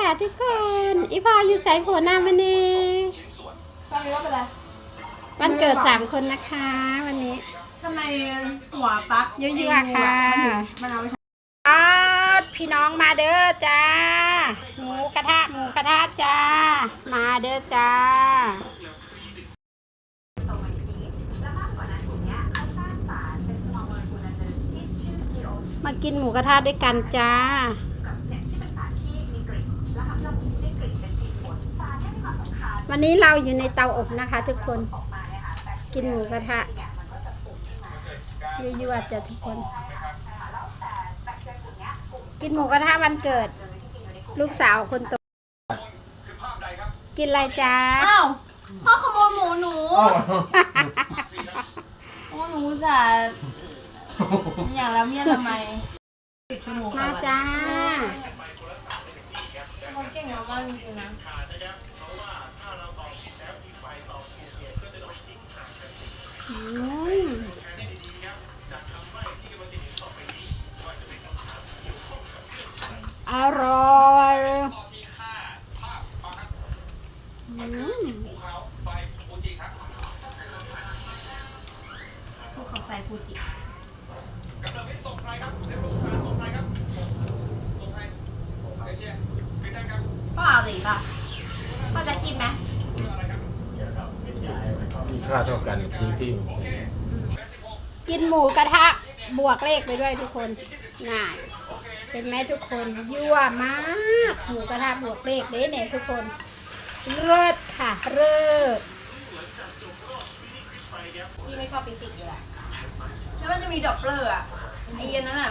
ค่ะทุกคน อีพออยู่ใส่ผัวหน้าวันนี้ตอนนี้ว่าเป็นไรวันเกิดสามคนนะคะ วันนี้ทำไมหัวปลั๊กยั่วๆค่ะมันถึงมันเอาไปใช้อาพี่น้องมาเด้อจ้า หมูกระทะหมูกระทะจ้า มาเด้อจ้ามากินหมูกระทะด้วยกันจ้า วันนี้เราอยู่ในเตาอบนะคะ ทุกคน กินหมูกระทะยั่วๆจ้ะทุกคน กินหมูกระทะวันเกิด ลูกสาวคนโตกินอะไรจ้าอ้าวพ่อขโมยหมูหนูโอ้หนูจะอย่างแล้วเมียทำไมสิบชั่วโมงมาจ้าเขาเก่งมากๆจริงๆนะ อร่อยอืมภูเขาไฟฟูจิพ่อเอาสิป่ะพ่อจะกินไหม มี ค่าเท่ากันพื้นที่กินหมูกระทะบวกเลขไปด้วยทุกคนน่าเป็นไหมทุกคนยั่วมากหมูกระทะบวกเลขเด้เนี่ยทุกคนเลิศค่ะเลิศพี่ไม่ชอบฟิสิกส์อยู่แหละแล้วมันจะมีดอกเปลือกอะไอ้เย็นนั้นอะ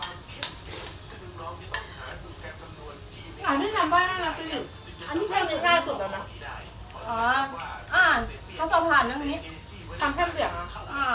ำบ้านน่ารักที่สุดอันที่ทำในง่ายสุดแล้วนะอ๋ออ่าเขาสอบผ่านเรื่องนี้ทำแค่เสียงอะ อ่า